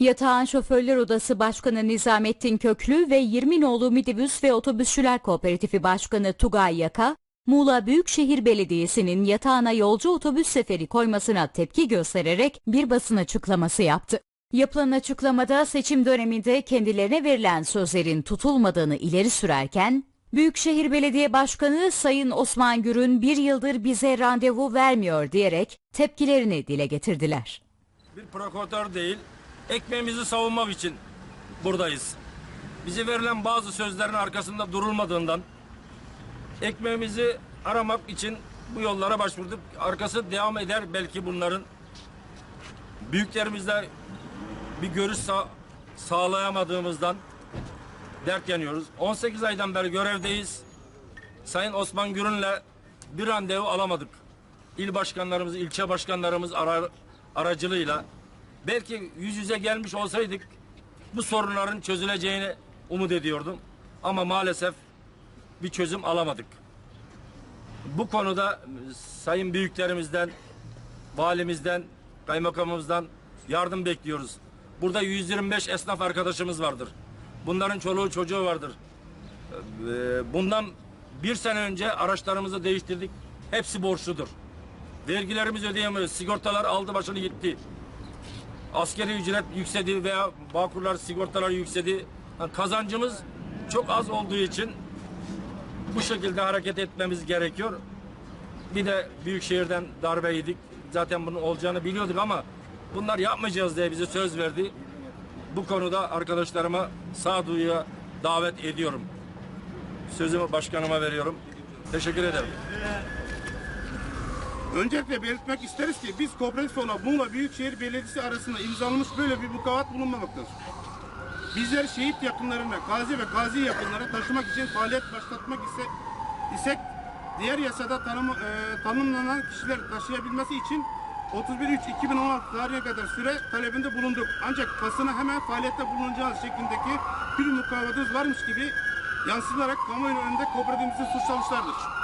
Yatağan Şoförler Odası Başkanı Nizamettin Köklü ve 20 nolu Midibüs ve Otobüsçüler Kooperatifi Başkanı Tugay Yaka, Muğla Büyükşehir Belediyesi'nin yatağına yolcu otobüs seferi koymasına tepki göstererek bir basın açıklaması yaptı. Yapılan açıklamada seçim döneminde kendilerine verilen sözlerin tutulmadığını ileri sürerken, Büyükşehir Belediye Başkanı Sayın Osman Gür'ün bir yıldır bize randevu vermiyor diyerek tepkilerini dile getirdiler. Bir provokatör değil, ekmeğimizi savunmak için buradayız. Bize verilen bazı sözlerin arkasında durulmadığından ekmeğimizi aramak için bu yollara başvurduk. Arkası devam eder belki bunların. Büyüklerimizle bir görüş sağ- sağlayamadığımızdan dert yanıyoruz. 18 aydan beri görevdeyiz. Sayın Osman Gürün'le bir randevu alamadık. İl başkanlarımız, ilçe başkanlarımız ara- aracılığıyla belki yüz yüze gelmiş olsaydık bu sorunların çözüleceğini umut ediyordum. Ama maalesef bir çözüm alamadık. Bu konuda sayın büyüklerimizden, valimizden, kaymakamımızdan yardım bekliyoruz. Burada 125 esnaf arkadaşımız vardır. Bunların çoluğu çocuğu vardır. Ee, Bundan bir sene önce araçlarımızı değiştirdik. Hepsi borçludur. Vergilerimizi ödeyemiyoruz. Sigortalar aldı başını gitti. Askeri ücret yükseldi veya bağkurlar sigortalar yükseldi. Yani kazancımız çok az olduğu için bu şekilde hareket etmemiz gerekiyor. Bir de büyük şehirden darbe yedik. Zaten bunun olacağını biliyorduk ama bunlar yapmayacağız diye bize söz verdi. Bu konuda arkadaşlarıma sağduyuya davet ediyorum. Sözümü başkanıma veriyorum. Teşekkür ederim. Öncelikle belirtmek isteriz ki biz kooperatif olarak Muğla Büyükşehir Belediyesi arasında imzalanmış böyle bir mukavat bulunmamaktadır. Bizler şehit yakınlarına, gazi ve gazi yakınlara taşımak için faaliyet başlatmak ise, isek diğer yasada tanım, e, tanımlanan kişiler taşıyabilmesi için 31.3.2016 tarihine kadar süre talebinde bulunduk. Ancak kasına hemen faaliyette bulunacağız şeklindeki bir mukavatımız varmış gibi yansınarak kamuoyu önünde kooperatifimizin suçlamışlardır.